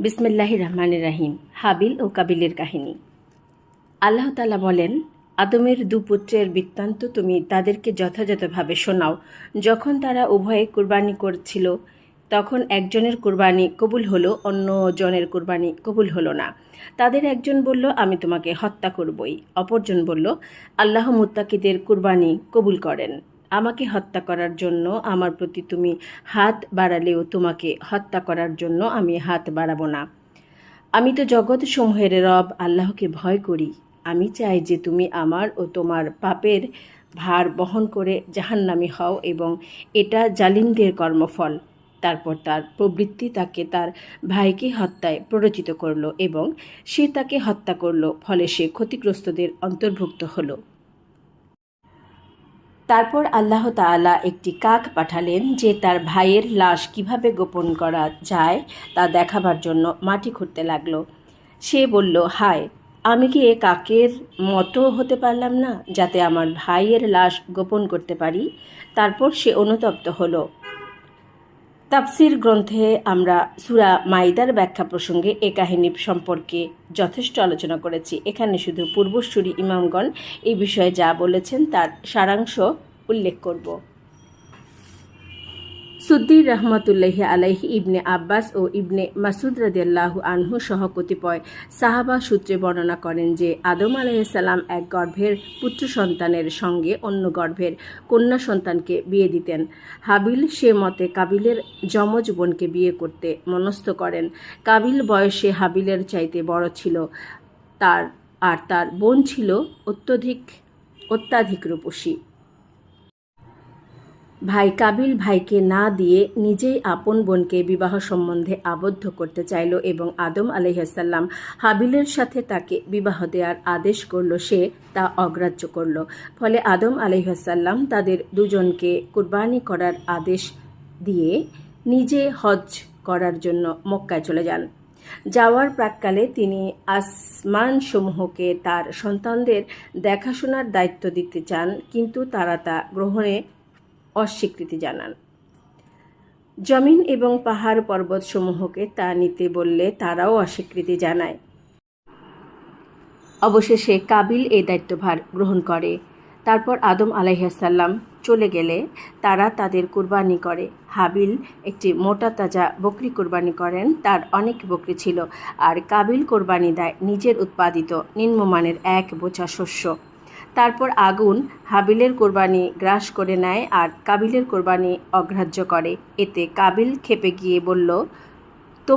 বিসমিল্লাহ রহমানের রাহিম, হাবিল ও কাবিলের কাহিনী। আল্লাহ তালা বলেন, আদমের দু পুত্রের বৃত্তান্ত তুমি তাদেরকে যথাযথভাবে শোনাও। যখন তারা উভয়ে কুরবানি করছিল, তখন একজনের কুরবানি কবুল হলো, অন্য জনের কুরবানি কবুল হলো না। তাদের একজন বলল, আমি তোমাকে হত্যা করবই। অপরজন বলল, আল্লাহ মুত্তাকিদের কুরবানি কবুল করেন। আমাকে হত্যা করার জন্য আমার প্রতি তুমি হাত বাড়ালেও তোমাকে হত্যা করার জন্য আমি হাত বাড়াবো না। আমি তো জগৎ সমূহের রব, আল্লাহকে ভয় করি। আমি চাই যে তুমি আমার ও তোমার পাপের ভার বহন করে জাহান্নামি হও এবং এটা জালিমদের কর্মফল। তারপর তার প্রবৃত্তি তাকে তার ভাইকে হত্যায় প্ররোচিত করল এবং সে তাকে হত্যা করল, ফলে সে ক্ষতিগ্রস্তদের অন্তর্ভুক্ত হলো। তারপর আল্লাহ তালা একটি কাক পাঠালেন যে তার ভাইয়ের লাশ কীভাবে গোপন করা যায় তা দেখাবার জন্য মাটি খুঁড়তে লাগল। সে বলল, হায়, আমি কি এ কাকের মতো হতে পারলাম না যাতে আমার ভাইয়ের লাশ গোপন করতে পারি? তারপর সে অনুতপ্ত হলো। তাফসির গ্রন্থে আমরা সুরা মাইদার ব্যাখ্যা প্রসঙ্গে এ কাহিনী সম্পর্কে যথেষ্ট আলোচনা করেছি। এখানে শুধু পূর্বসূরি ইমামগণ এই বিষয়ে যা বলেছেন তার সারাংশ উল্লেখ করব। সুদ্দির রহমতুল্লাহি আলাইহি, ইবনে আব্বাস ও ইবনে মাসুদ রাদিয়াল্লাহু আনহু সহ কতিপয় সাহাবা সূত্রে বর্ণনা করেন যে, আদম আলাইসাল্লাম এক গর্ভের পুত্র সন্তানের সঙ্গে অন্য গর্ভের কন্যা সন্তানকে বিয়ে দিতেন। হাবিল সে মতে কাবিলের যমজ বোনকে বিয়ে করতে মনস্থ করেন। কাবিল বয়সে হাবিলের চাইতে বড় ছিল। তার, আর তার বোন ছিল অত্যধিক, অত্যাধিক রূপসী। ভাই কাবিল ভাইকে না দিয়ে নিজেই আপন বোনকে বিবাহ সম্বন্ধে আবদ্ধ করতে চাইল এবং আদম আলহাসাল্লাম হাবিলের সাথে তাকে বিবাহ দেওয়ার আদেশ করল সে তা অগ্রাহ্য করল। ফলে আদম আলহাসাল্লাম তাদের দুজনকে কুরবানি করার আদেশ দিয়ে নিজে হজ করার জন্য মক্কায় চলে যান। যাওয়ার প্রাককালে তিনি আসমানসমূহকে তার সন্তানদের দেখাশোনার দায়িত্ব দিতে চান, কিন্তু তারা তা গ্রহণে অস্বীকৃতি জানান। জমিন এবং পাহাড় পর্বতসমূহকে তা নিতে বললে তারাও অস্বীকৃতি জানায়। অবশেষে কাবিল এই দায়িত্বভার গ্রহণ করে। তারপর আদম আলাইহাসাল্লাম চলে গেলে তারা তাদের কুরবানি করে। হাবিল একটি মোটা তাজা বকরি কোরবানি করেন। তার অনেক বকরি ছিল। আর কাবিল কোরবানি দেয় নিজের উৎপাদিত নিম্নমানের এক বোঝা শস্য। তারপর আগুন হাবিলের কোরবানি গ্রাস করে নেয় আর কাবিলের কোরবানি অগ্রাহ্য করে। এতে কাবিল খেপে গিয়ে বলল